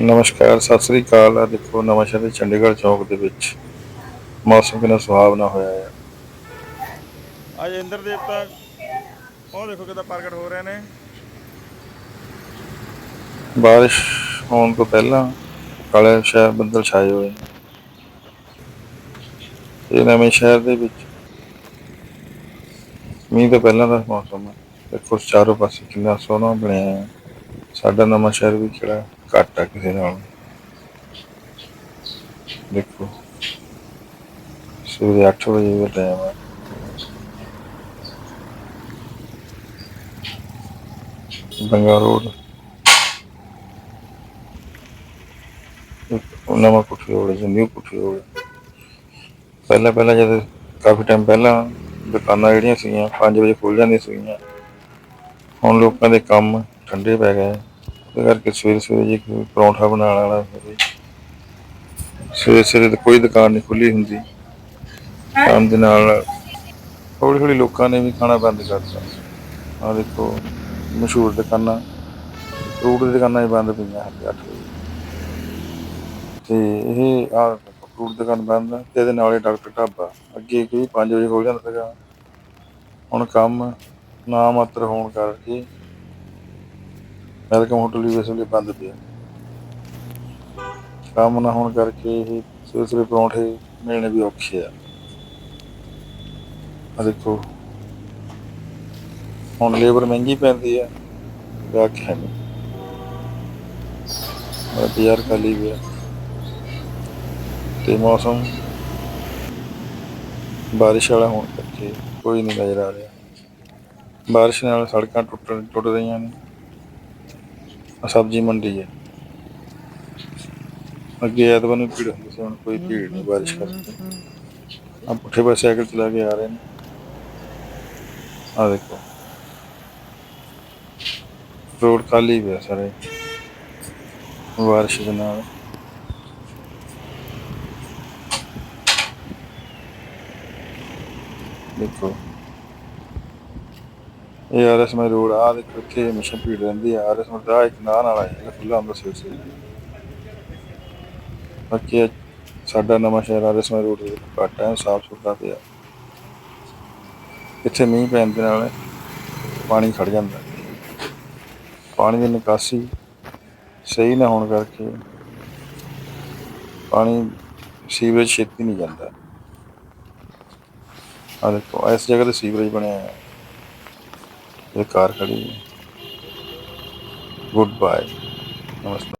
ਨਮਸਕਾਰ ਸਤਿ ਸ੍ਰੀ ਅਕਾਲ। ਆ ਦੇਖੋ ਨਵਾਂ ਸ਼ਹਿਰ ਦੇ ਚੰਡੀਗੜ੍ਹ ਚੌਕ ਦੇ ਵਿੱਚ ਮੌਸਮ ਕਿੰਨਾ ਸੁਹਾਵਣਾ ਹੋਇਆ ਹੈ ਅੱਜ ਇੰਦਰ ਦੇਵਤਾ ਉਹ ਦੇਖੋ ਕਿਦਾਂ ਪ੍ਰਗਟ ਹੋ ਰਹੇ ਨੇ। ਬਾਰਿਸ਼ ਹੋਣ ਤੋਂ ਪਹਿਲਾਂ ਕਾਲੇ ਸ਼ਹਿਰ ਬੱਦਲ ਛਾਏ ਹੋਏ। ਨੇ। ਇਹ ਨਵੇਂ ਸ਼ਹਿਰ ਦੇ ਵਿੱਚ ਮੀਂਹ ਤੋਂ ਪਹਿਲਾਂ ਦਾ ਮੌਸਮ ਹੈ ਦੇਖੋ ਚਾਰੋਂ ਪਾਸੇ ਕਿੰਨਾ ਸੋਹਣਾ ਬਣਿਆ ਹੈ ਸਾਡਾ ਨਵਾਂ ਸ਼ਹਿਰ ਵੀ ਕਿਹੜਾ ਘੱਟ ਆ ਕਿਸੇ ਨਾਲ। ਦੇਖੋ। ਸਵੇਰੇ 8 ਵਜੇ ਦਾ ਟਾਈਮ ਹੈ ਬੰਗਾ ਰੋਡ। ਇੱਕ ਨਵਾਂ ਕੁਠੀ ਰੋਡ ਹੈ ਨਿਊ ਕੁਠੀ ਰੋਡ ਪਹਿਲਾਂ ਪਹਿਲਾਂ ਜਦ ਕਾਫੀ ਟਾਈਮ ਪਹਿਲਾਂ ਦੁਕਾਨਾਂ ਜਿਹੜੀਆਂ ਸੀਗੀਆਂ 5 ਵਜੇ ਖੁੱਲ ਜਾਂਦੀਆਂ ਸੀਗੀਆਂ। ਹੁਣ ਲੋਕਾਂ ਦੇ ਕੰਮ ਠੰਡੇ ਪੈ ਗਏ। ਉਹਦੇ ਕਰਕੇ ਸਵੇਰੇ ਸਵੇਰੇ ਜੇ ਕੋਈ ਪਰੌਂਠਾ ਬਣਾਉਣ ਵਾਲਾ ਹੋਵੇ ਸਵੇਰੇ ਸਵੇਰੇ ਤਾਂ ਕੋਈ ਦੁਕਾਨ ਨਹੀਂ ਖੁੱਲੀ ਹੁੰਦੀ। ਕੰਮ ਦੇ ਨਾਲ ਹੌਲੀ ਹੌਲੀ ਲੋਕਾਂ ਨੇ ਵੀ ਖਾਣਾ ਬੰਦ ਕਰਤਾ ਆ ਦੇਖੋ, ਮਸ਼ਹੂਰ ਦੁਕਾਨਾਂ, ਫਰੂਟ ਦੀ ਦੁਕਾਨਾਂ ਹੀ ਬੰਦ ਪਈਆਂ ਹਨ 8 ਵਜੇ। ਤੇ ਇਹ ਆ ਫਰੂਟ ਦੁਕਾਨ ਬੰਦ ਆ ਤੇ ਇਹਦੇ ਨਾਲ ਹੀ ਡਾਕਟਰ ਢਾਬਾ। ਅੱਗੇ ਕੋਈ 5 ਵਜੇ ਖੋਲ ਜਾਂਦਾ ਸੀਗਾ। ਹੁਣ ਕੰਮ ਨਾ ਮਾਤਰ ਹੋਣ ਕਰਕੇ ਵੈਲਕਮ ਹੋਟਲ ਵੀ ਇਸ ਵੇਲੇ ਬੰਦ ਪਿਆ। ਕੰਮ ਨਾ ਹੋਣ ਕਰਕੇ ਇਹ ਸਵੇਰੇ ਸਵੇਰੇ ਪਰੌਂਠੇ ਮਿਲਣੇ ਵੀ ਔਖੇ ਆ। ਆ ਦੇਖੋ। ਹੁਣ ਲੇਬਰ ਮਹਿੰਗੀ ਪੈਂਦੀ ਆ, ਗਾਹਕ ਹੈ ਨਹੀਂ। ਮੈਂ ਬਾਜ਼ਾਰ ਖਾਲੀ ਪਿਆ। ਤੇ ਮੌਸਮ ਬਾਰਿਸ਼ ਵਾਲਾ ਹੋਣ ਕਰਕੇ ਕੋਈ ਨਹੀਂ ਨਜ਼ਰ ਆ ਰਿਹਾ। ਬਾਰਿਸ਼ ਨਾਲ ਸੜਕਾਂ ਟੁੱਟ ਟੁੱਟ ਰਹੀਆਂ ਨੇ। ਸਬਜ਼ੀ ਮੰਡੀ ਹੈ ਅੱਗੇ ਐਤਵਾਰ ਨੂੰ ਭੀੜ ਹੁੰਦੀ ਸੀ, ਹੁਣ ਕੋਈ ਭੀੜ ਨਹੀਂ, ਬਾਰਿਸ਼ ਕਰਕੇ। ਆ ਪੁੱਠੇ ਪਾਸੇ ਸਾਈਕਲ ਚਲਾ ਕੇ ਆ ਰਹੇ ਨੇ। ਆ ਦੇਖੋ। ਰੋਡ ਖਾਲੀ ਪਿਆ ਸਾਰੇ ਬਾਰਿਸ਼ ਦੇ ਨਾਲ। ਦੇਖੋ। ਇਹ ਆਰਐਸ ਮੈਂ ਰੋਡ ਆ ਦੇਖੋ ਇੱਥੇ ਹਮੇਸ਼ਾ ਭੀੜ ਰਹਿੰਦੀ ਹੈ ਆਰਐਸ ਮੈਂ ਦਾ ਇੱਕ ਨਾਂ ਨਾਲ ਆਇਆ ਖੁੱਲਾ ਹੁੰਦਾ ਸਿਰ ਸਵੇਰ ਬਾਕੀ ਸਾਡਾ ਨਵਾਂ ਸ਼ਹਿਰ ਆਰਐਸ ਮੈਂ ਰੋਡ ਘੱਟ ਹੈ ਸਾਫ਼ ਸੁਥਰਾ ਪਿਆ। ਇੱਥੇ ਮੀਂਹ ਪੈਣ ਦੇ ਨਾਲ ਪਾਣੀ ਖੜ ਜਾਂਦਾ। ਪਾਣੀ ਦੀ ਨਿਕਾਸੀ ਸਹੀ ਨਾ ਹੋਣ ਕਰਕੇ ਪਾਣੀ ਸੀਵਰੇਜ ਛੇਤੀ ਨਹੀਂ ਜਾਂਦਾ। ਆ ਦੇਖੋ, ਇਸ ਜਗ੍ਹਾ ਤੇ ਸੀਵਰੇਜ ਬਣਿਆ ਹੈ ਇਹ ਕਾਰ ਖੜੀ ਹੈ। ਗੁੱਡ ਬਾਏ ਨਮਸਤੇ।